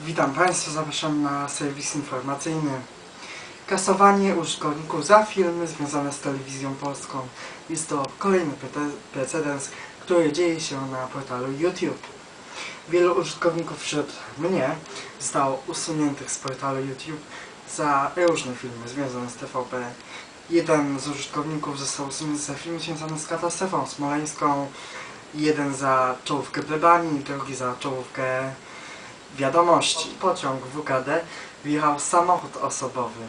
Witam Państwa, zapraszam na serwis informacyjny. Kasowanie użytkowników za filmy związane z telewizją polską. Jest to kolejny precedens, który dzieje się na portalu YouTube. Wielu użytkowników wśród mnie zostało usuniętych z portalu YouTube za różne filmy związane z TVP. Jeden z użytkowników został usunięty za film związany z katastrofą smoleńską, jeden za czołówkę plebanii, drugi za czołówkę wiadomości. Pociąg WKD wjechał samochód osobowy.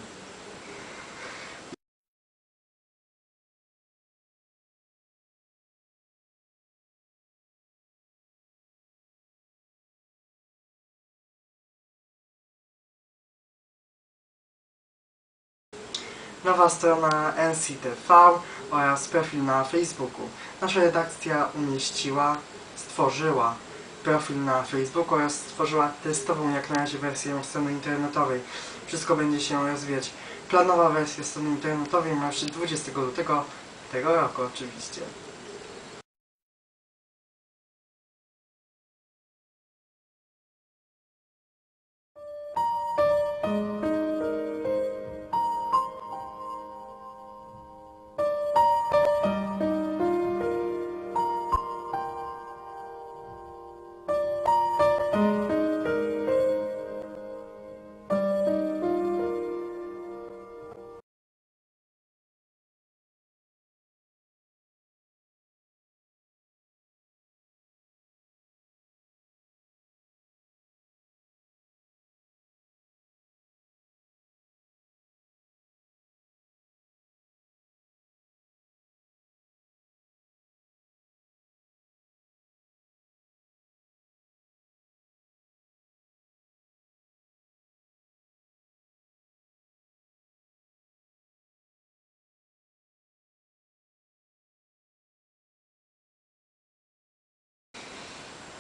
Nowa strona NCTV oraz profil na Facebooku. Nasza redakcja umieściła, stworzyła profil na Facebooku oraz stworzyła testową jak na razie wersję strony internetowej. Wszystko będzie się rozwijać. Planowa wersja strony internetowej ma już 20 lutego tego roku oczywiście.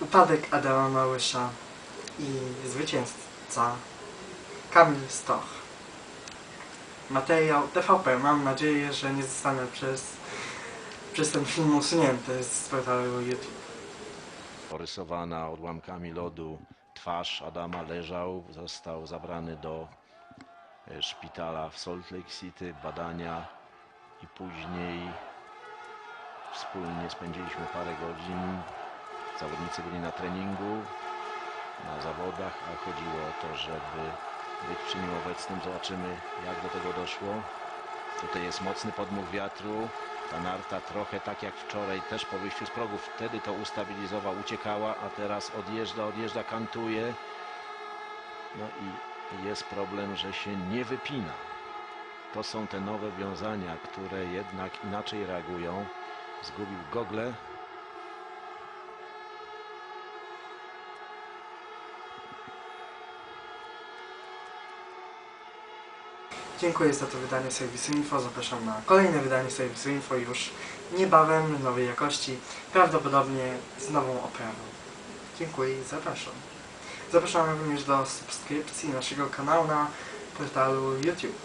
Upadek Adama Małysza i zwycięzca Kamil Stoch. Materiał TVP. Mam nadzieję, że nie zostanę przez, przez ten film usunięty z portalu YouTube. Porysowana odłamkami lodu twarz Adama leżał, został zabrany do e, szpitala w Salt Lake City, badania i później wspólnie spędziliśmy parę godzin. Zawodnicy byli na treningu, na zawodach, a chodziło o to, żeby być przy nim obecnym. Zobaczymy, jak do tego doszło. Tutaj jest mocny podmuch wiatru. Ta narta trochę tak jak wczoraj, też po wyjściu z progów. Wtedy to ustabilizował, uciekała, a teraz odjeżdża, odjeżdża, kantuje. No i jest problem, że się nie wypina. To są te nowe wiązania, które jednak inaczej reagują. Zgubił gogle. Dziękuję za to wydanie serwisu Info. Zapraszam na kolejne wydanie serwisu Info już niebawem, nowej jakości, prawdopodobnie z nową oprawą. Dziękuję i zapraszam. Zapraszam również do subskrypcji naszego kanału na portalu YouTube.